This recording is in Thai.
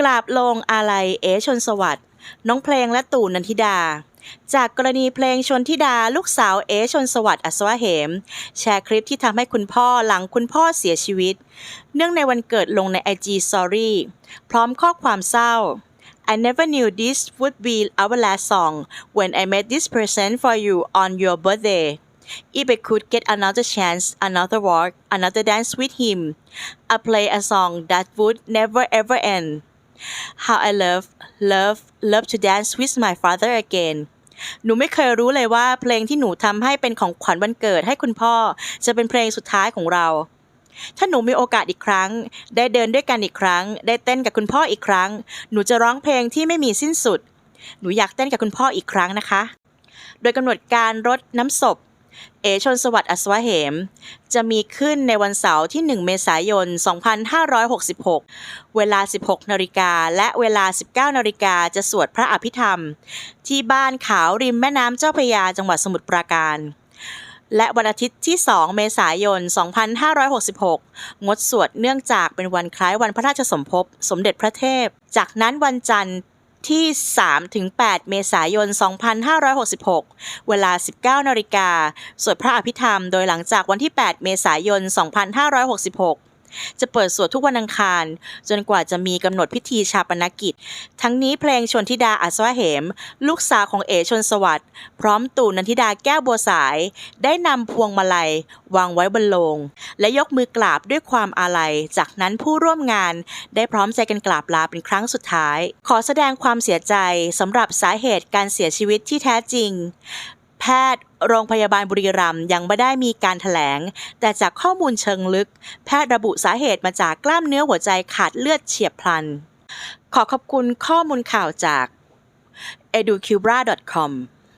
กราบลงอาลัยเอชนสวัสด์น้องเพลงและตู่นันทิดา จากกรณีเพลงชนทิดาลูกสาวเอชนสวัสดิ์อัศวะเหม แชร์คลิปที่ทำให้คุณพ่อหลังคุณพ่อเสียชีวิต เนื่องในวันเกิดลงใน IG Story พร้อมข้อความเศร้า I never knew this would be our last song when I made this present for you on your birthday. If I could get another chance, another walk, another dance with him, I play a song that would never ever end. How I love, love, love to dance with my father again. หนูไม่เคยรู้เลยว่าเพลงที่หนูทำให้เป็นของขวัญวันเกิดให้คุณพ่อ จะเป็นเพลงสุดท้ายของเรา ถ้าหนูมีโอกาสอีกครั้ง ได้เดินด้วยกันอีกครั้ง ได้เต้นกับคุณพ่ออีกครั้ง หนูจะร้องเพลงที่ไม่มีสิ้นสุด หนูอยากเต้นกับคุณพ่ออีกครั้งนะคะ โดยกำหนดการรดน้ำศพ เอชนสวัสดิ์อัศวะเหม จะมีขึ้นในวันเสาร์ที่ 1 เมษายน 2566 เวลา 16 นาฬิกา และเวลา 19 นาฬิกาจะสวดพระอภิธรรม ที่บ้านขาวริมแม่น้ำเจ้าพระยาจังหวัดสมุทรปราการ และวันอาทิตย์ที่ 2 เมษายน 2566 งดสวดเนื่องจากเป็นวันคล้ายวันพระราชสมภพ สมเด็จพระเทพ จากนั้นวันจันทร์ ที่ 3-8 เมษายน 2566 เวลา 19นาฬิกาสวดพระอภิธรรม โดยหลังจากวันที่ 8 เมษายน 2566 จะเปิดสวดทุกวันอังคาร จนกว่าจะมีกำหนดพิธีชาปนกิจ ทั้งนี้เพลงชนทิดาอัศวเหม ลูกสาวของเอชนสวัสดิ์พร้อมตู่นันทิดาแก้วบัวสาย ได้นำพวงมาลัย วางไว้บนโลง และยกมือกราบด้วยความอาลัย จากนั้นผู้ร่วมงานได้พร้อมใจกันกราบลาเป็นครั้งสุดท้าย ขอแสดงความเสียใจสำหรับสาเหตุการเสียชีวิตที่แท้จริง แพทย์โรงพยาบาลบุรีรัมย์ยังไม่ได้มีการถแถลง แต่จากข้อมูลเชิงลึก แพทย์ระบุสาเหตุมาจากกล้ามเนื้อหัวใจขาดเลือดเฉียบพลัน ขอขอบคุณข้อมูลข่าวจาก educubra.com